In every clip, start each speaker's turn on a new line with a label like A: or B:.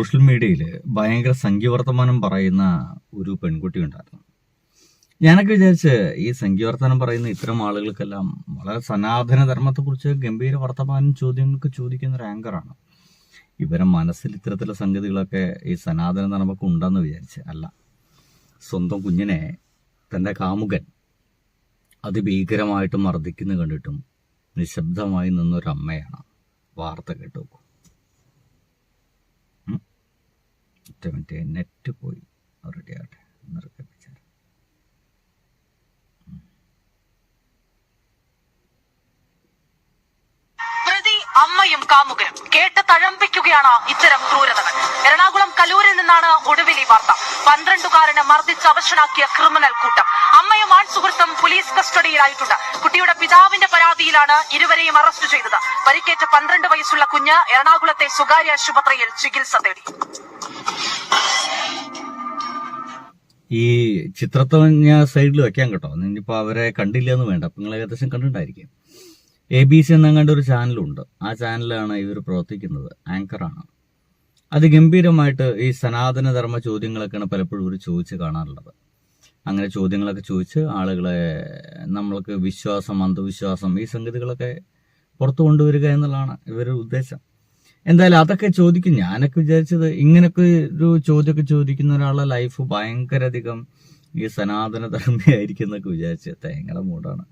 A: Social മീഡിയയിൽ ഭയങ്കര സംഖ്യവർത്തമാനം പറയുന്ന ഒരു പെൺകുട്ടി ഉണ്ടായിരുന്നു. ഞാനൊക്കെ വിചാരിച്ച് ഈ സംഖ്യവർത്തനം പറയുന്ന ഇത്തരം ആളുകൾക്കെല്ലാം വളരെ സനാതന ധർമ്മത്തെക്കുറിച്ച് ഗംഭീര വർത്തമാനം ചോദ്യങ്ങൾക്ക് ചോദിക്കുന്ന ഒരു ആങ്കറാണ് ഇവരെ മനസ്സിൽ ഇത്തരത്തിലുള്ള സംഗതികളൊക്കെ ഈ സനാതന ധർമ്മക്ക് ഉണ്ടെന്ന് വിചാരിച്ച് അല്ല. സ്വന്തം കുഞ്ഞിനെ തന്റെ കാമുകൻ അതിഭീകരമായിട്ട് മർദ്ദിക്കുന്നു കണ്ടിട്ടും നിശബ്ദമായി നിന്നൊരമ്മയാണ് വാർത്ത കേട്ടു നോക്കൂ ഉം. ഒറ്റ നെറ്റ് പോയി ആവട്ടെ നിർക്കിപ്പിച്ചാൽ
B: പ്രതി അമ്മയും കാമുകനും കേട്ട് തഴമ്പിക്കുകയാണ് ഇത്തരം ക്രൂരതകൾ. എറണാകുളം കലൂരിൽ നിന്നാണ് ഒടുവിൽ ഈ വാർത്ത. പന്ത്രണ്ടുകാരനെ മർദ്ദിച്ച് അവശനാക്കിയ ക്രിമിനൽ കൂട്ടം. അമ്മയും ആൺ സുഹൃത്തും പോലീസ് കസ്റ്റഡിയിലായിട്ടുണ്ട്. കുട്ടിയുടെ പിതാവിന്റെ പരാതിയിലാണ് ഇരുവരെയും അറസ്റ്റ് ചെയ്തത്. പരിക്കേറ്റ പന്ത്രണ്ട് വയസ്സുള്ള കുഞ്ഞ് എറണാകുളത്തെ സ്വകാര്യ ആശുപത്രിയിൽ ചികിത്സ തേടി.
A: ഈ ചിത്രത്തെ ഞാൻ സൈഡിൽ വെക്കാൻ കേട്ടോ. ഇനിയിപ്പോൾ അവരെ കണ്ടില്ല എന്ന് വേണ്ട നിങ്ങൾ ഏകദേശം കണ്ടിട്ടുണ്ടായിരിക്കും. എ ബി സി എന്നങ്ങാണ്ട് ഒരു ചാനലുണ്ട്. ആ ചാനലാണ് ഇവർ പ്രവർത്തിക്കുന്നത്. ആങ്കറാണ് അതിഗംഭീരമായിട്ട് ഈ സനാതനധർമ്മ ചോദ്യങ്ങളൊക്കെയാണ് പലപ്പോഴും ഇവർ ചോദിച്ച് കാണാറുള്ളത്. അങ്ങനെ ചോദ്യങ്ങളൊക്കെ ചോദിച്ച് ആളുകളെ നമ്മൾക്ക് വിശ്വാസം അന്ധവിശ്വാസം ഈ സംഗതികളൊക്കെ പുറത്തു കൊണ്ടുവരിക എന്നുള്ളതാണ് ഇവരുടെ ഉദ്ദേശം. എന്തായാലും അതൊക്കെ ചോദിക്കും. ഞാനൊക്കെ വിചാരിച്ചത് ഇങ്ങനൊക്കെ ഒരു ചോദ്യമൊക്കെ ചോദിക്കുന്ന ഒരാളുടെ ലൈഫ് ഭയങ്കര അധികം ഈ സനാതന ധർമ്മയായിരിക്കും എന്നൊക്കെ വിചാരിച്ച് തേങ്ങയുടെ മൂടാണ്.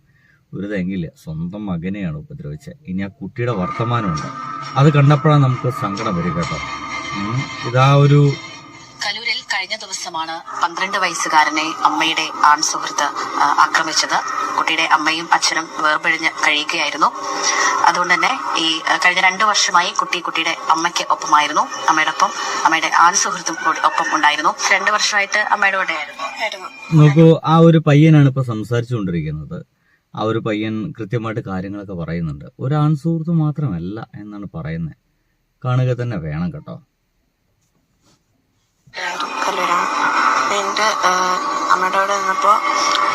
A: ഒരു തേങ്ങയില്ല സ്വന്തം മകനെയാണ് ഉപദ്രവിച്ചത്. ഇനി ആ കുട്ടിയുടെ വർത്തമാനമുണ്ട്. അത് കണ്ടപ്പോഴാണ് നമുക്ക് സങ്കടം വരിക കേട്ടോ. ഇതാ ഒരു
B: കലൂരിൽ കഴിഞ്ഞ ദിവസമാണ് പന്ത്രണ്ട് വയസ്സുകാരനെ അമ്മയുടെ ആൺ സുഹൃത്ത് ആക്രമിച്ചത്. കുട്ടിയുടെ അമ്മയും അച്ഛനും വേർപിഴിഞ്ഞ് കഴിയുകയായിരുന്നു. അതുകൊണ്ട് തന്നെ ഈ കഴിഞ്ഞ രണ്ടു വർഷമായി കുട്ടി കുട്ടിയുടെ അമ്മയ്ക്ക് ഒപ്പമായിരുന്നു. അമ്മയുടെ ഒപ്പം അമ്മയുടെ ആൺ സുഹൃത്തും കൂടി ഒപ്പം ഉണ്ടായിരുന്നു. രണ്ടു വർഷമായിട്ട് അമ്മയുടെ കൂടെ ആയിരുന്നു.
A: നോക്കൂ ആ ഒരു പയ്യനാണ് ഇപ്പൊ സംസാരിച്ചുകൊണ്ടിരിക്കുന്നത്. ആ ഒരു പയ്യൻ കൃത്യമായിട്ട് കാര്യങ്ങളൊക്കെ പറയുന്നുണ്ട്. ഒരു ആൺസുഹൃത്ത് മാത്രമല്ല എന്നാണ് പറയുന്നത് കാണുക തന്നെ വേണം കേട്ടോ.
C: എന്റെ എന്റെ അമ്മയുടെ കൂടെ നിന്നപ്പോൾ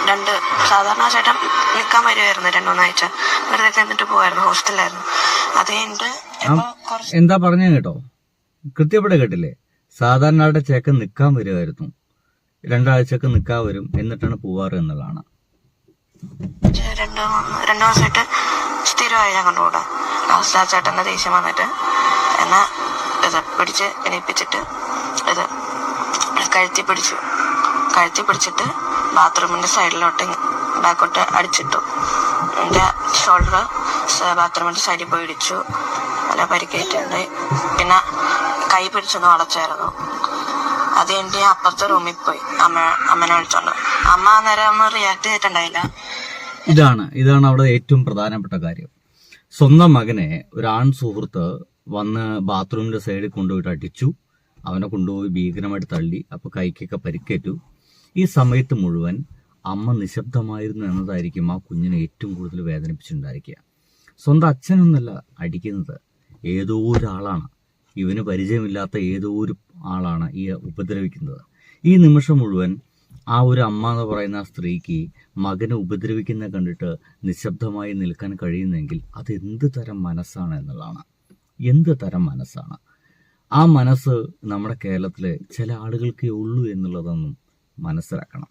C: രണ്ട് സാധാരണ ചേട്ടൻ നിൽക്കാൻ വരുമായിരുന്നു രണ്ട് മൂന്നാഴ്ച വെറുതെ നിന്നിട്ട് പോവായിരുന്നു ഹോസ്റ്റലായിരുന്നു അത് കഴിഞ്ഞിട്ട്
A: എന്താ പറഞ്ഞു കേട്ടോ? കൃത്യപ്പെടെ കേട്ടില്ലേ? സാധാരണ ആളുടെ ചേക്കൻ നിൽക്കാൻ വരുമായിരുന്നു രണ്ടാഴ്ചക്ക് നിൽക്കാൻ വരും എന്നിട്ടാണ് പോവാറ് എന്നുള്ളതാണ്.
C: രണ്ടു രണ്ടു മാസമായിട്ട് സ്ഥിരമായി ഞങ്ങളുടെ കൂടെ ലാസ്റ്റ് ആ ചേട്ടന്റെ ദേഷ്യം വന്നിട്ട് എന്നെ ഇത് പിടിച്ച് എണീപ്പിച്ചിട്ട് ഇത് കഴുത്തി പിടിച്ചു. കഴുത്തി പിടിച്ചിട്ട് ബാത്റൂമിന്റെ സൈഡിലോട്ട് ബാക്കോട്ട് അടിച്ചിട്ടു. എന്റെ ഷോൾഡർ ബാത്റൂമിന്റെ സൈഡിൽ പോയി ഇടിച്ചു. നല്ല പരിക്കേറ്റുണ്ട് പിന്നെ കൈ പിടിച്ചൊന്ന് വളച്ചായിരുന്നു. അത് എന്റെ അപ്പുറത്തെ റൂമിൽ പോയി. അമ്മ അമ്മനെ വിളിച്ചോണ്ട്. അമ്മ അന്നേരം ഒന്നും റിയാക്ട് ചെയ്തിട്ടുണ്ടായില്ല.
A: ഇതാണ് ഇതാണ് അവിടെ ഏറ്റവും പ്രധാനപ്പെട്ട കാര്യം. സ്വന്തം മകനെ ഒരു ആൺ സുഹൃത്ത് വന്ന് ബാത്റൂമിന്റെ സൈഡിൽ കൊണ്ടുപോയിട്ട് അടിച്ചു. അവനെ കൊണ്ടുപോയി ഭീകരമായിട്ട് തള്ളി. അപ്പൊ കൈക്കൊക്കെ പരിക്കേറ്റു. ഈ സമയത്ത് മുഴുവൻ അമ്മ നിശബ്ദമായിരുന്നു എന്നതായിരിക്കും ആ കുഞ്ഞിനെ ഏറ്റവും കൂടുതൽ വേദനിപ്പിച്ചിട്ടുണ്ടായിരിക്കുക. സ്വന്തം അച്ഛനൊന്നല്ല അടിക്കുന്നത്. ഏതോ ഒരാളാണ്. ഇവന് പരിചയമില്ലാത്ത ഏതോ ഒരു ആളാണ് ഈ ഉപദ്രവിക്കുന്നത്. ഈ നിമിഷം മുഴുവൻ ആ ഒരു അമ്മ എന്ന് പറയുന്ന സ്ത്രീക്ക് മകനെ ഉപദ്രവിക്കുന്ന കണ്ടിട്ട് നിശബ്ദമായി നിൽക്കാൻ കഴിയുന്നെങ്കിൽ അത് എന്ത് തരം മനസ്സാണ് എന്നുള്ളതാണ്. എന്ത് തരം മനസ്സാണ്? ആ മനസ്സ് നമ്മുടെ കേരളത്തിലെ ചില ആളുകൾക്കേ ഉള്ളൂ എന്നുള്ളതൊന്നും മനസ്സിലാക്കണം.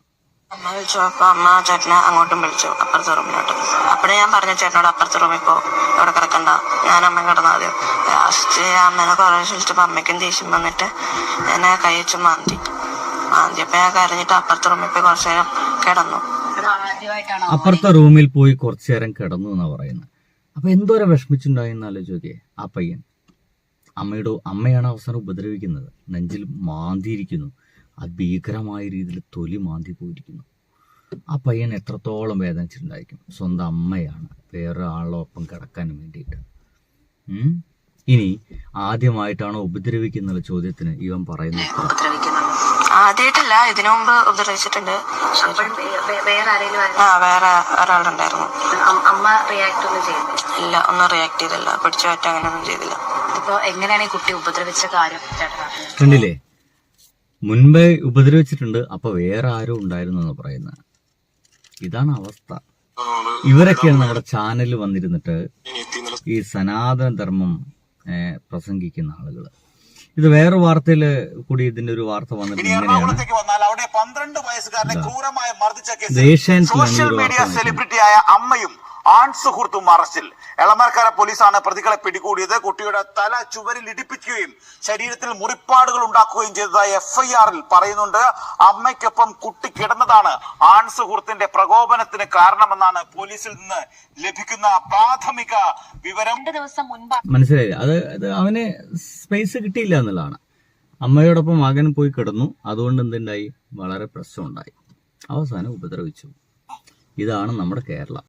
C: അമ്മ വിളിച്ചു അപ്പൊ അമ്മ ചേട്ടനെ അങ്ങോട്ടും വിളിച്ചു. അപ്പുറത്തെ റൂമിലോട്ട് അപ്പഴേ ഞാൻ പറഞ്ഞു ചേട്ടനോട് അപ്പുറത്തെ റൂമിൽ പോ. ഇവിടെ കിടക്കണ്ട. ഞാൻ അമ്മ കിടന്നാൽ ഫസ്റ്റ് അമ്മേനെ കുറേ വിളിച്ചപ്പോൾ അമ്മയ്ക്കും ദേഷ്യം വന്നിട്ട് എന്നെ കൈ വെച്ച് മാന്തി. മാന്തിയപ്പോ ഞാൻ കരഞ്ഞിട്ട് അപ്പുറത്തെ റൂമിൽ പോയി കുറച്ചു നേരം കിടന്നു.
A: അപ്പുറത്തെ റൂമിൽ പോയി കുറച്ചു നേരം കിടന്നു എന്നാ പറയുന്നത് അപ്പൊ എന്തോരം വിഷമിച്ചുണ്ടായെന്ന് ആലോചിക്കേ ആ പയ്യൻ. അമ്മയുടെ അമ്മയാണ് അവസാനം ഉപദ്രവിക്കുന്നത്. നെഞ്ചിൽ മാന്തിയിരിക്കുന്നു. അത് ഭീകരമായ രീതിയിൽ തൊലി മാന്തി പോയിരിക്കുന്നു. ആ പയ്യൻ എത്രത്തോളം വേദനിച്ചിട്ടുണ്ടായിരിക്കും? സ്വന്തം അമ്മയാണ്. വേറെ ആളോടൊപ്പം കിടക്കാൻ വേണ്ടിയിട്ട്. ഇനി ആദ്യമായിട്ടാണ് ഉപദ്രവിക്കുന്ന ചോദ്യത്തിന് ഇവൻ പറയുന്നത്
C: ആദ്യമായിട്ടല്ല ഇതിനു മുമ്പ് ഉപദ്രവിച്ചിട്ടുണ്ട്.
B: വേറെ ആരെങ്കിലും
C: ആ വേറെ ഒരാളുണ്ടായിരുന്നു.
B: അമ്മ റിയാക്ട് ഒന്നും ചെയ്തില്ല?
C: ഇല്ല ഒന്നും റിയാക്ട് ചെയ്തില്ല. പിടിച്ചു അങ്ങനെ ഒന്നും ചെയ്തില്ല.
B: ഇപ്പൊ എങ്ങനെയാണ് ഈ കുട്ടി ഉപദ്രവിച്ച കാര്യം?
A: കണ്ടില്ലേ? മുൻപേ ഉപദ്രവിച്ചിട്ടുണ്ട് അപ്പൊ വേറെ ആരും ഉണ്ടായിരുന്നു എന്ന് പറയുന്നത് ഇതാണ് അവസ്ഥ. ഇവരൊക്കെയാണ് നമ്മുടെ ചാനലിൽ വന്നിരുന്നിട്ട് ഈ സനാതന ധർമ്മം പ്രസംഗിക്കുന്ന ആളുകൾ ഇത് വേറെ വാർത്തയിൽ കൂടി ഇതിന്റെ ഒരു വാർത്ത വന്നിട്ടുണ്ട്.
D: ഇനി
A: ഇങ്ങനെയാണ്.
D: മീഡിയ സെലിബ്രിറ്റിയായ അമ്മയും ആൺ സുഹൃത്തും അറസ്റ്റിൽ എളമരക്കര പോലീസാണ് പ്രതികളെ പിടികൂടിയത്. കുട്ടിയുടെ തല ചുവരിൽ ഇടിപ്പിക്കുകയും ശരീരത്തിൽ മുറിപ്പാടുകൾ ഉണ്ടാക്കുകയും ചെയ്തതായി എഫ്ഐആറിൽ പറയുന്നുണ്ട്. അമ്മയ്ക്കൊപ്പം കുട്ടി കിടന്നതാണ് ആൺസുഹൃത്തിന്റെ പ്രകോപനത്തിന് കാരണമെന്നാണ് പോലീസിൽ നിന്ന് ലഭിക്കുന്ന പ്രാഥമിക വിവരം.
B: രണ്ട് ദിവസം മുൻപ്
A: മനസ്സിലായി അത് അത് അവന് സ്പേസ് കിട്ടിയില്ല എന്നുള്ളതാണ്. അമ്മയോടൊപ്പം മകൻ പോയി കിടന്നു. അതുകൊണ്ട് എന്തുണ്ടായി? വളരെ പ്രശ്നമുണ്ടായി. അവസാനം ഉപദ്രവിച്ചു. ഇതാണ് നമ്മുടെ കേരളം.